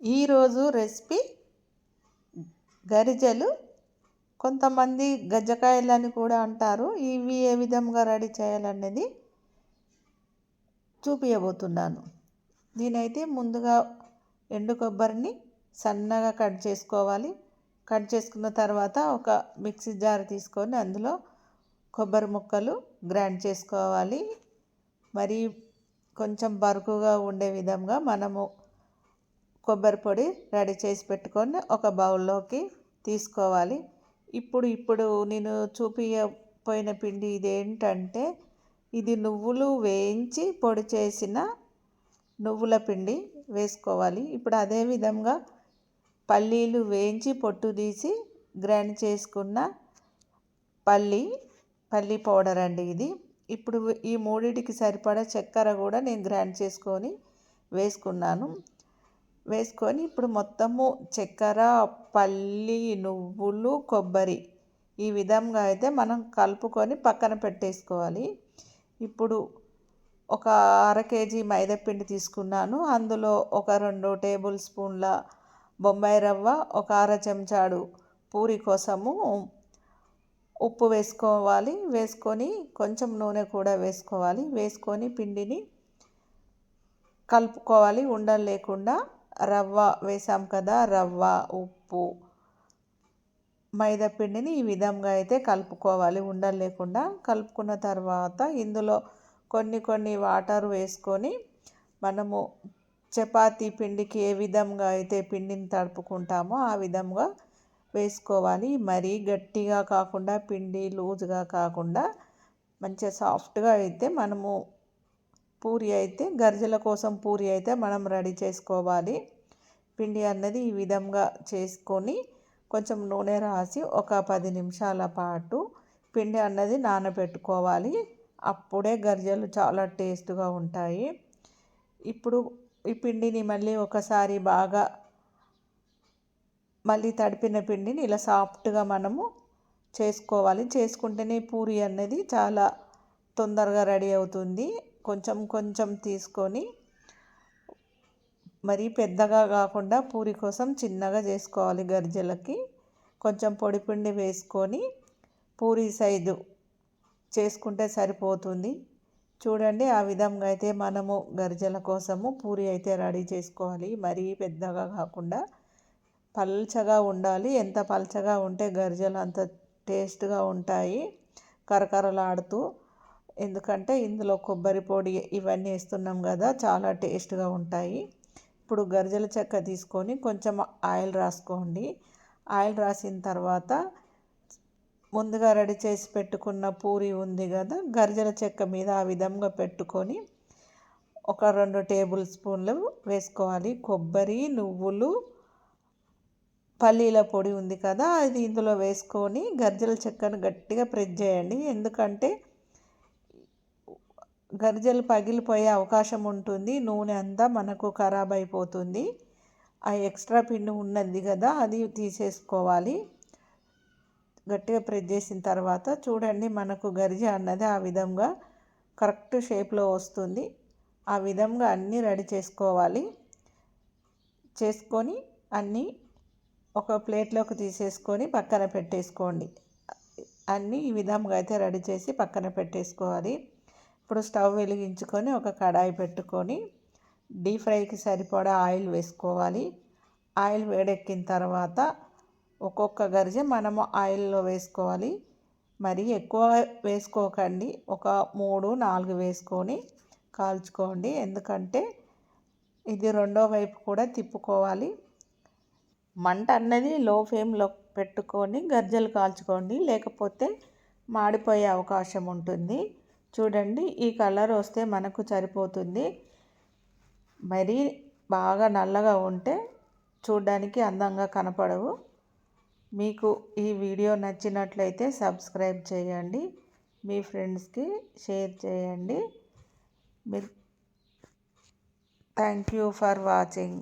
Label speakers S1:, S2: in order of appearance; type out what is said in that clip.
S1: ఈరోజు రెసిపీ గరిజలు. కొంతమంది గజ్జకాయలని కూడా అంటారు ఇవి ఏ విధంగా రెడీ చేయాలనేది చూపించబోతున్నాను నేనైతే ముందుగా ఎండు కొబ్బరిని సన్నగా కట్ చేసుకోవాలి. కట్ చేసుకున్న తర్వాత ఒక మిక్సీ జార్ తీసుకొని అందులో కొబ్బరి ముక్కలు గ్రైండ్ చేసుకోవాలి. మరి కొంచెం బరుకుగా ఉండే విధంగా మనము కొబ్బరి పొడి రెడీ చేసి పెట్టుకొని ఒక బౌల్లోకి తీసుకోవాలి. ఇప్పుడు ఇప్పుడు నేను చూపించపోయిన పిండి ఇదేంటంటే ఇది నువ్వులు వేయించి పొడి చేసిన నువ్వుల పిండి వేసుకోవాలి. ఇప్పుడు అదే విధంగా పల్లీలు వేయించి పొట్టు తీసి గ్రైండ్ చేసుకున్న పల్లి పల్లి పౌడర్ అండి ఇది. ఇప్పుడు ఈ మూడింటికి సరిపడా చక్కెర కూడా నేను గ్రైండ్ చేసుకొని వేసుకున్నాను. వేసుకొని ఇప్పుడు మొత్తము చక్కెర పల్లి నువ్వులు కొబ్బరి ఈ విధంగా అయితే మనం కలుపుకొని పక్కన పెట్టేసుకోవాలి. ఇప్పుడు ఒక అర కేజీ మైదాపిండి తీసుకున్నాను. అందులో ఒక రెండు టేబుల్ స్పూన్ల బొంబాయి రవ్వ ఒక అర చెంచాడు పూరి కోసము ఉప్పు వేసుకోవాలి. వేసుకొని కొంచెం నూనె కూడా వేసుకోవాలి. వేసుకొని పిండిని కలుపుకోవాలి. ఉండలు లేకుండా రవ్వ వేసాం కదా రవ్వ ఉప్పు మైదాపిండిని ఈ విధంగా అయితే కలుపుకోవాలి. ఉండలు లేకుండా కలుపుకున్న తర్వాత ఇందులో కొన్ని కొన్ని వాటర్ వేసుకొని మనము చపాతీ పిండికి ఏ విధంగా అయితే పిండిని తడుపుకుంటామో ఆ విధంగా వేసుకోవాలి. మరీ గట్టిగా కాకుండా పిండి లూజ్గా కాకుండా మంచిగా సాఫ్ట్గా అయితే మనము పూరి అయితే గర్జల కోసం పూరి అయితే మనం రెడీ చేసుకోవాలి. పిండి అన్నది ఈ విధంగా చేసుకొని కొంచెం నూనె రాసి ఒక పది నిమిషాల పాటు పిండి అన్నది నానబెట్టుకోవాలి. అప్పుడే గర్జలు చాలా టేస్ట్గా ఉంటాయి. ఇప్పుడు ఈ పిండిని మళ్ళీ ఒకసారి బాగా మళ్ళీ తడిపిన పిండిని ఇలా సాఫ్ట్గా మనము చేసుకోవాలి. చేసుకుంటేనే పూరి అన్నది చాలా తొందరగా రెడీ అవుతుంది. కొంచెం కొంచెం తీసుకొని మరీ పెద్దగా కాకుండా పూరి కోసం చిన్నగా చేసుకోవాలి గరిజెలకి. కొంచెం పొడి పిండి వేసుకొని పూరి సైజు చేసుకుంటే సరిపోతుంది. చూడండి ఆ విధంగా అయితే మనము గరిజల కోసము పూరి అయితే రెడీ చేసుకోవాలి. మరీ పెద్దగా కాకుండా పల్చగా ఉండాలి. ఎంత పల్చగా ఉంటే గరిజలు అంత టేస్ట్గా ఉంటాయి. కరకరలాడుతూ ఎందుకంటే ఇందులో కొబ్బరి పొడి ఇవన్నీ వేస్తున్నాం కదా చాలా టేస్ట్గా ఉంటాయి. ఇప్పుడు గరిజల చెక్క తీసుకొని కొంచెం ఆయిల్ రాసుకోండి. ఆయిల్ రాసిన తర్వాత ముందుగా రెడీ చేసి పెట్టుకున్న పూరి ఉంది కదా గరిజల చెక్క మీద ఆ విధంగా పెట్టుకొని ఒక రెండు టేబుల్ స్పూన్లు వేసుకోవాలి. కొబ్బరి నువ్వులు పల్లీల పొడి ఉంది కదా అది ఇందులో వేసుకొని గర్జల చెక్కను గట్టిగా ప్రెస్ చేయండి. ఎందుకంటే గరిజలు పగిలిపోయే అవకాశం ఉంటుంది. నూనె అంతా మనకు ఖరాబ్ అయిపోతుంది. ఆ ఎక్స్ట్రా పిండి ఉన్నది కదా అది తీసేసుకోవాలి. గట్టిగా ప్రెస్ చేసిన తర్వాత చూడండి మనకు గరిజ అన్నది ఆ విధంగా కరెక్ట్ షేప్లో వస్తుంది. ఆ విధంగా అన్నీ రెడీ చేసుకోవాలి. చేసుకొని అన్నీ ఒక ప్లేట్లోకి తీసేసుకొని పక్కన పెట్టేసుకోండి. అన్నీ ఈ విధంగా అయితే రెడీ చేసి పక్కన పెట్టేసుకోవాలి. ఇప్పుడు స్టవ్ వెలిగించుకొని ఒక కడాయి పెట్టుకొని డీప్ ఫ్రైకి సరిపడా ఆయిల్ వేసుకోవాలి. ఆయిల్ వేడెక్కిన తర్వాత ఒక్కొక్క గరిజ మనము ఆయిల్లో వేసుకోవాలి. మరి ఎక్కువ వేసుకోకండి. ఒక మూడు నాలుగు వేసుకొని కాల్చుకోండి. ఎందుకంటే ఇది రెండో వైపు కూడా తిప్పుకోవాలి. మంట అన్నది లో ఫ్లేమ్లో పెట్టుకొని గర్జలు కాల్చుకోండి. లేకపోతే మాడిపోయే అవకాశం ఉంటుంది. చూడండి ఈ కలర్ వస్తే మనకు సరిపోతుంది. మరీ బాగా నల్లగా ఉంటే చూడడానికి అందంగా కనపడవు. మీకు ఈ వీడియో నచ్చినట్లయితే సబ్స్క్రైబ్ చేయండి మీ ఫ్రెండ్స్కి షేర్ చేయండి. మీరు థ్యాంక్ యూ ఫర్ వాచింగ్.